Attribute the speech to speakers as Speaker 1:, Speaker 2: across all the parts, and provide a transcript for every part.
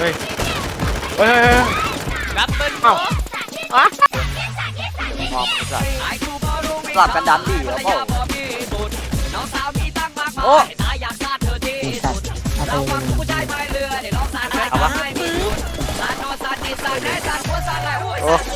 Speaker 1: เฮ้ย เฮ้ยเฮ้ยเฮ้ย
Speaker 2: รับเบิ้ล
Speaker 1: เอ้าอะ
Speaker 3: มองสัตว์สลับกันดันดิเหรอเปล่าโอ้
Speaker 4: เอาไป
Speaker 3: เอาวะโอ้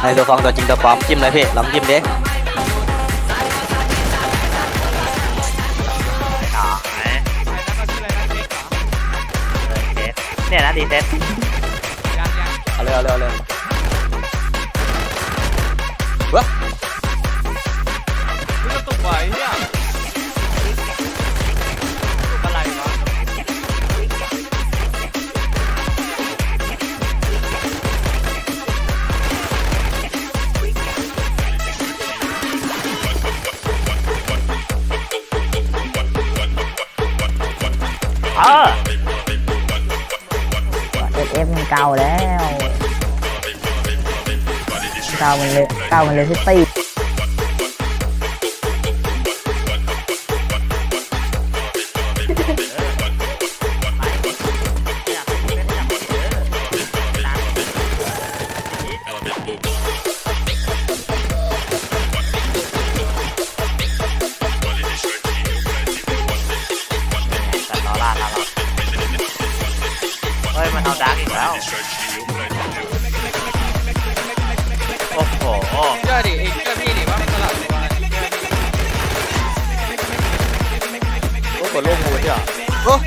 Speaker 3: ไอตัวฟองตัวจริงตัวปลอมจิ้มเลยพี่ลองจิ้มดิ
Speaker 5: อ๋อเนี่ยนะดีเซ็ต
Speaker 2: ยังยัง
Speaker 3: เอาเลยเอาเลยเอาเลยวะ
Speaker 2: รู้จะตุกไหวเนี่ย อ
Speaker 5: เอ
Speaker 4: ฟเอฟมันเก่าแล้วเก่ามันเลยเก่ามันเลยที่ตี
Speaker 5: เฮ้ย มันเอาดาร์กอีกแล้ว โอ้โห
Speaker 2: เชื่อดิเองเชื่อพี่ดิว่ามันสลับตัว
Speaker 3: โอ้กดลูกมูใช่เหรอ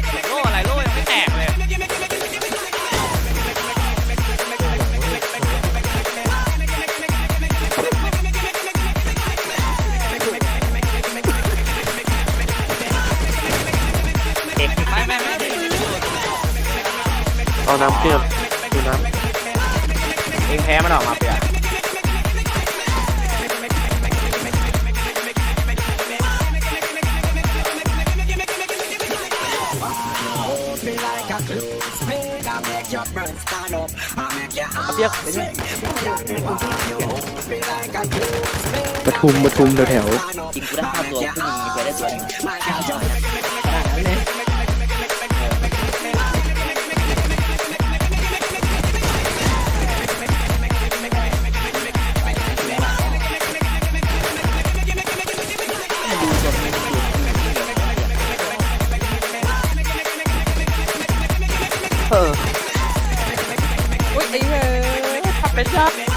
Speaker 2: เอา
Speaker 1: น้ำเกลือดูน้
Speaker 3: เองแพ้มันออกมาเปล่าำ
Speaker 1: เรียกไอ้นี่ปทุมปทุมแถวแถว
Speaker 3: จริงกูได้ค่าตัวผู้หญิงไปได้ตัวหนึง
Speaker 6: นี้เลอทำเป็นชอบ